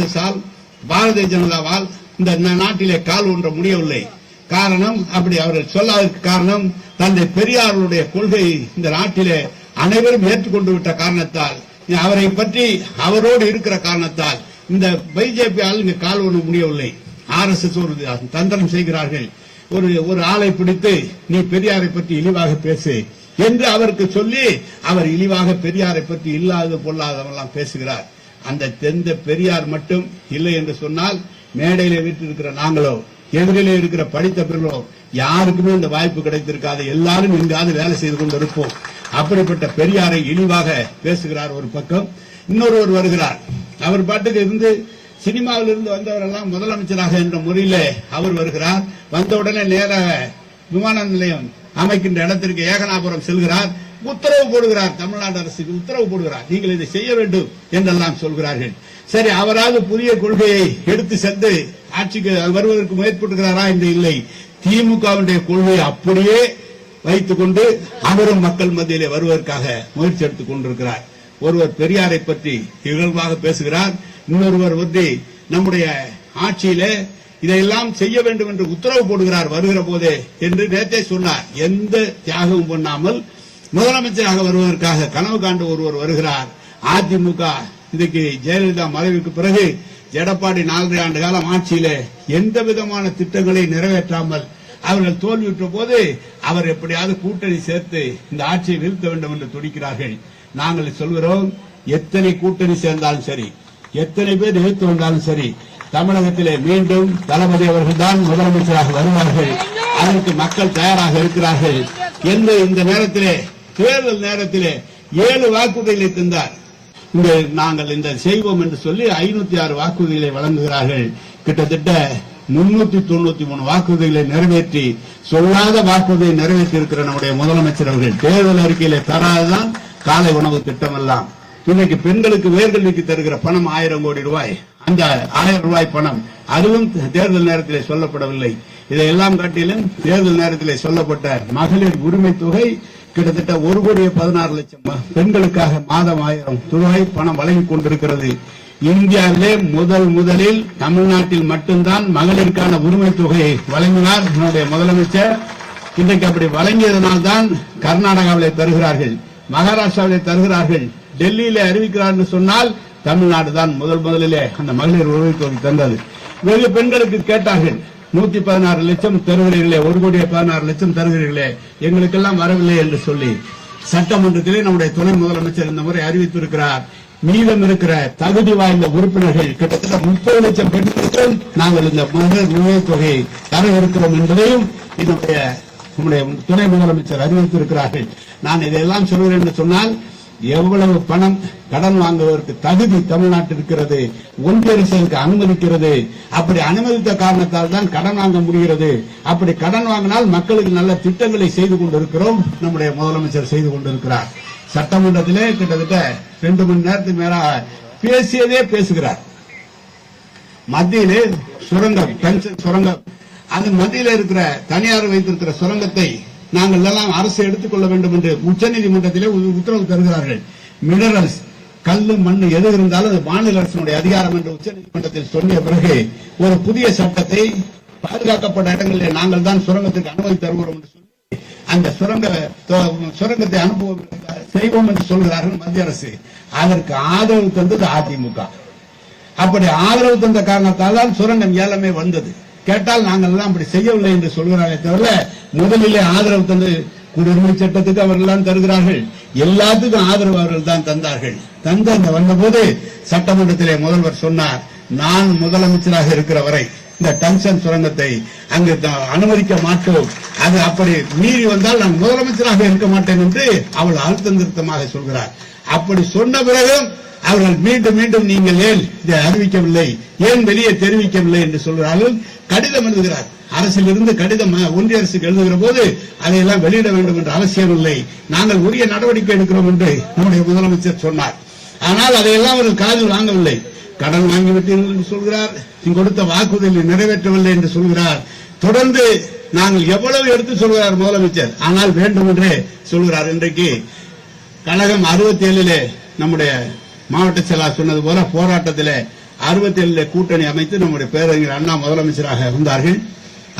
காங்கிரசால் பாரதிய ஜனதாவால் இந்த நாட்டிலே கால் ஒன்ற முடியவில்லை. காரணம் அப்படி அவர்கள் சொல்லாததற்கு காரணம் தந்தை பெரியாருடைய கொள்கை இந்த நாட்டிலே அனைவரும் ஏற்றுக்கொண்டு விட்ட காரணத்தால் அவரை பற்றி அவரோடு இருக்கிற காரணத்தால் இந்த பிஜேபி ஆள் இங்கு கால் ஒன்று முடியவில்லை. ஆர் எஸ் எஸ் ஒரு தந்திரம் செய்கிறார்கள். ஒரு ஒரு ஆளை பிடித்து நீ பெரியாரை பற்றி இழிவாக பேசு என்று அவருக்கு சொல்லி அவர் இழிவாக பெரியாரை பற்றி இல்லாத பொல்லாதவெல்லாம் பேசுகிறார். அந்த தெந்த பெரியார் மட்டும் இல்லை என்று சொன்னால் மேடையில வீட்டிருக்கிற நாங்களோ எதிரிலே இருக்கிற படித்த பிறர்களோ யாருக்குமே இந்த வாய்ப்பு கிடைத்திருக்காது. எல்லாரும் எங்காவது வேலை செய்து கொண்டு இருப்போம் அப்படிப்பட்ட பெரியாரை இழிவாக பேசுகிறார் ஒரு பக்கம். இன்னொருவர் வருகிறார். அவர் பாட்டுக்கு இருந்து சினிமாவில் இருந்து வந்தவரெல்லாம் முதலமைச்சராக என்ற முறையிலே அவர் வருகிறார். வந்தவுடனே நேராக விமான நிலையம் அமைக்கின்ற இடத்திற்கு ஏகனாபுரம் செல்கிறார். உத்தரவு போடுகிறார். தமிழ்நாடு அரசுக்கு உத்தரவு போடுகிறார். நீங்கள் இதை செய்ய வேண்டும் என்றெல்லாம் சொல்கிறார்கள். சரி அவராவது புதிய கொள்கையை எடுத்து சென்று ஆட்சிக்கு வருவதற்கு முயற்படுகிறாரா என்று இல்லை. திமுகவுடைய கொள்கையை அப்படியே வைத்துக் கொண்டு அவரும் மக்கள் மத்தியிலே வருவதற்காக முயற்சி எடுத்துக் கொண்டிருக்கிறார். ஒருவர் பெரியாரை பற்றி இகழ்வாக பேசுகிறார். இன்னொருவர் வந்து நம்முடைய ஆட்சியிலே இதையெல்லாம் செய்ய வேண்டும் என்று உத்தரவு போடுகிறார் வருகிற போதே என்று நேத்தே சொன்னார். எந்த தியாகமும் பண்ணாமல் முதலமைச்சராக வருவதற்காக கனவு காண்டு ஒருவர் வருகிறார். அதிமுக இதுக்கு ஜெயலலிதா மறைவுக்கு பிறகு எடப்பாடி நாலரை ஆண்டு காலம் ஆட்சியில எந்த விதமான திட்டங்களை நிறைவேற்றாமல் அவர்கள் தோல்வியுற்ற போது அவர் எப்படியாவது கூட்டணி சேர்த்து இந்த ஆட்சியை வீழ்த்த வேண்டும் என்று துடிக்கிறார்கள். நாங்கள் சொல்கிறோம் எத்தனை கூட்டணி சேர்ந்தாலும் சரி எத்தனை பேர் எதிர்த்து வந்தாலும் சரி தமிழகத்திலே மீண்டும் தளபதி அவர்கள் தான் முதலமைச்சராக வருவார்கள். அதற்கு மக்கள் தயாராக இருக்கிறார்கள். என்று இந்த நேரத்திலே தேர்தல் நேரத்திலே ஏழு வாக்குறுதிகளை தந்தார். இங்க நாங்கள் இந்த செய்வோம் என்று சொல்லி ஐநூத்தி ஆறு வாக்குறுதிகளை வழங்குகிறார்கள். கிட்டத்தட்ட முன்னூத்தி தொண்ணூத்தி மூணு வாக்குறுதிகளை நிறைவேற்றி சொல்லாத வாக்குறுதியை நிறைவேற்றி இருக்கிற நம்முடைய முதலமைச்சர் அவர்கள். தேர்தல் அறிக்கையில தராதுதான் காலை உணவு திட்டம் எல்லாம் இன்னைக்கு பெண்களுக்கு வேர்கல்விக்கு தருகிற பணம் ஆயிரம் கோடி ரூபாய். அந்த ஆயிரம் ரூபாய் பணம் அதுவும் தேர்தல் நேரத்தில் சொல்லப்படவில்லை. இதையெல்லாம் காட்டிலும் தேர்தல் நேரத்திலே சொல்லப்பட்ட மகளிர் உரிமை தொகை கிட்டத்தட்ட ஒரு கோடியே பதினாறு லட்சம் பெண்களுக்காக மாதம் ஆயிரம் ரூபாய் பணம் வழங்கிக் கொண்டிருக்கிறது. இந்தியாவிலே முதல் முதலில் தமிழ்நாட்டில் மட்டும்தான் மகளிருக்கான உரிமை தொகையை வழங்கினார் என்னுடைய முதலமைச்சர். இன்றைக்கு அப்படி வழங்கியதனால்தான் கர்நாடகாவிலே தருகிறார்கள் மகாராஷ்டிராவிலே தருகிறார்கள் டெல்லியிலே அறிவிக்கிறார் என்று சொன்னால் தமிழ்நாடு தான் முதல் முதலிலே அந்த மகளிர் உரிமை தொகை தந்தது. வெகு பெண்களுக்கு கேட்டார்கள் நூத்தி பதினாறு லட்சம் தருகிறீர்களே ஒரு கோடியே பதினாறு லட்சம் தருகிறீர்களே எங்களுக்கெல்லாம் வரவில்லை என்று சொல்லி சட்டமன்றத்திலே நம்முடைய துணை முதலமைச்சர் இந்த முறை அறிவித்திருக்கிறார். மீதம் இருக்கிற தகுதி வாய்ந்த உறுப்பினர்கள் கிட்டத்தட்ட முப்பது லட்சம் பெண்களுக்கும் நாங்கள் இந்த மகளிர் உரிமைத் தொகையை தர இருக்கிறோம் என்பதையும் இதனுடைய நம்முடைய துணை முதலமைச்சர் அறிவித்திருக்கிறார்கள். நான் இதையெல்லாம் சொல்கிறேன் என்று சொன்னால் எவ்வளவு பணம் கடன் வாங்குவதற்கு தகுதி தமிழ்நாட்டில் இருக்கிறது ஒன்றிய அரசுக்கு அனுமதிக்கிறது அப்படி அனுமதித்த காரணத்தால் தான் கடன் வாங்க முடிகிறது. அப்படி கடன் வாங்கினால் மக்களுக்கு நல்ல திட்டங்களை செய்து கொண்டிருக்கிறோம் நம்முடைய முதலமைச்சர் செய்து கொண்டிருக்கிறார். சட்டமன்றத்திலே கிட்டத்தட்ட ரெண்டு மணி நேரத்துக்கு மேல பேசியதே பேசுகிறார். மத்தியிலே சுரங்கம் பென்ஷன் சுரங்கம் அந்த மத்தியில இருக்கிற தனியார் வைத்திருக்கிற சுரங்கத்தை நாங்கள் எல்லாம் அரசு எடுத்துக்கொள்ள வேண்டும் என்று உச்சநீதிமன்றத்திலே உத்தரவு தருகிறார்கள். மினரல்ஸ் கல்லு மண் எது இருந்தாலும் அது மாநில அரசினுடைய அதிகாரம் என்று உச்சநீதிமன்றத்தில் சொல்லிய பிறகு ஒரு புதிய சட்டத்தை பாதுகாக்கப்பட்ட இடங்களில் நாங்கள் தான் சுரங்கத்திற்கு அனுமதி தருகிறோம் என்று சொல்லி அந்த சுரங்க சுரங்கத்தை அனுப்புவோம் செய்வோம் என்று சொல்கிறார்கள் மத்திய அரசு. அதற்கு ஆதரவு தந்தது அதிமுக. அப்படி ஆதரவு தந்த காரணத்தால் தான் சுரங்கம் ஏலமே வந்தது. கேட்டால் நாங்கள் எல்லாம் அப்படி செய்யவில்லை என்று சொல்கிறார்களே தவிர முதலிலே ஆதரவு தந்து குடியுரிமை சட்டத்துக்கு அவர்கள் தான் தருகிறார்கள். எல்லாத்துக்கும் ஆதரவு அவர்கள் தான் தந்தார்கள். தந்த அந்த வந்தபோது சட்டமன்றத்திலே முதல்வர் சொன்னார் நான் முதலமைச்சராக இருக்கிற வரை இந்த டங்ஷன் சுரங்கத்தை அங்கு அனுமதிக்க மாட்டோம். அது அப்படி மீறி வந்தால் நான் முதலமைச்சராக இருக்க மாட்டேன் என்று அவள் அழுத்தம் திருத்தமாக சொல்கிறார். அப்படி சொன்ன பிறகும் அவர்கள் மீண்டும் மீண்டும் நீங்கள் ஏன் இதை அறிவிக்கவில்லை? ஏன் வெளியே தெரிவிக்கவில்லை என்று சொல்கிறார்கள்? கடிதம் எழுதுகிறார். அரசிலிருந்து கடிதம் ஒன்றிய அரசுக்கு எழுதுகிற போது அதையெல்லாம் வெளியிட வேண்டும் என்ற அவசியம் இல்லை. நாங்கள் உரிய நடவடிக்கை எடுக்கிறோம் என்று நம்முடைய முதலமைச்சர் சொன்னார். ஆனால் அதையெல்லாம் அவர்கள் காதில் வாங்கவில்லை. கடன் வாங்கிவிட்டீர்கள் என்று சொல்கிறார். நீங்க கொடுத்த வாக்குறுதிகளை நிறைவேற்றவில்லை என்று சொல்கிறார். தொடர்ந்து நாங்கள் எவ்வளவு எடுத்து சொல்கிறார் முதலமைச்சர்? ஆனால் வேண்டும் என்றே சொல்கிறார். இன்றைக்கு கழகம் அறுபத்தி ஏழிலே நம்முடைய மாவட்ட செயலாளர் சொன்னது போல போராட்டத்திலே அறுபத்தி ஏழுல கூட்டணி அமைத்து நம்முடைய பேரறிஞர் அண்ணா முதலமைச்சராக வந்தார்கள்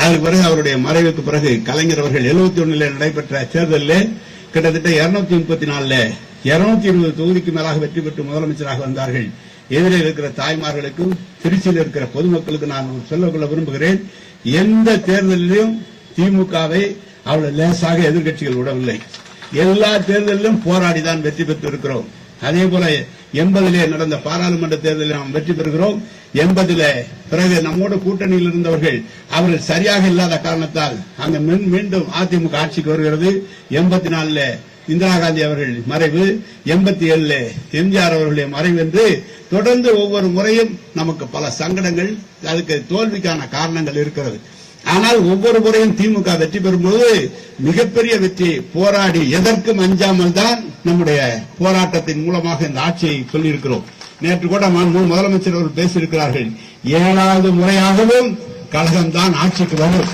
அதற்கு பிறகு அவருடைய மறைவுக்கு பிறகு கலைஞர் அவர்கள் 71 ஒன்றில் நடைபெற்ற தேர்தலில் கிட்டத்தட்ட 234 முப்பத்தி நாலுல இருநூத்தி இருபது தொகுதிக்கு மேலாக வெற்றி பெற்று முதலமைச்சராக வந்தார்கள். எதிரே இருக்கிற தாய்மார்களுக்கும் திருச்சியில் இருக்கிற பொதுமக்களுக்கு நான் சொல்ல விரும்புகிறேன் எந்த தேர்தலிலும் திமுகவை அவ்வளவு லேசாக எதிர்க்கட்சிகள் விடவில்லை. எல்லா தேர்தலிலும் போராடி தான் வெற்றி பெற்று இருக்கிறோம் அதே போல எண்பதிலே நடந்த பாராளுமன்ற தேர்தலில் நாம் வெற்றி பெறுகிறோம். எண்பதில பிறகு நம்மோடு கூட்டணியில் இருந்தவர்கள் அவர்கள் சரியாக இல்லாத காரணத்தால் அங்கு மீண்டும் அதிமுக ஆட்சிக்கு வருகிறது. எண்பத்தி நாலுல இந்திரா காந்தி அவர்கள் மறைவு எண்பத்தி ஏழுல எம்ஜிஆர் அவர்களுடைய மறைவு என்று தொடர்ந்து ஒவ்வொரு முறையும் நமக்கு பல சங்கடங்கள் அதுக்கு தோல்விக்கான காரணங்கள் இருக்கிறது. ஆனால் ஒவ்வொரு முறையும் திமுக வெற்றி பெறும்போது மிகப்பெரிய வெற்றி போராடி எதற்கும் அஞ்சாமல் தான் நம்முடைய போராட்டத்தின் மூலமாக இந்த ஆட்சியை சொல்லியிருக்கிறோம். நேற்று கூட மாண்பு முதலமைச்சர் அவர்கள் பேசியிருக்கிறார்கள். ஏழாவது முறையாகவும் கழகம்தான் ஆட்சிக்கு வரும்.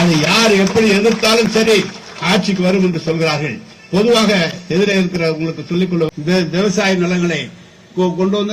அதை யார் எப்படி எதிர்த்தாலும் சரி ஆட்சிக்கு வரும் என்று சொல்கிறார்கள். பொதுவாக எதிரே இருக்கிற உங்களுக்கு சொல்லிக்கொள்ள விவசாய நிலங்களை கொண்டு வந்து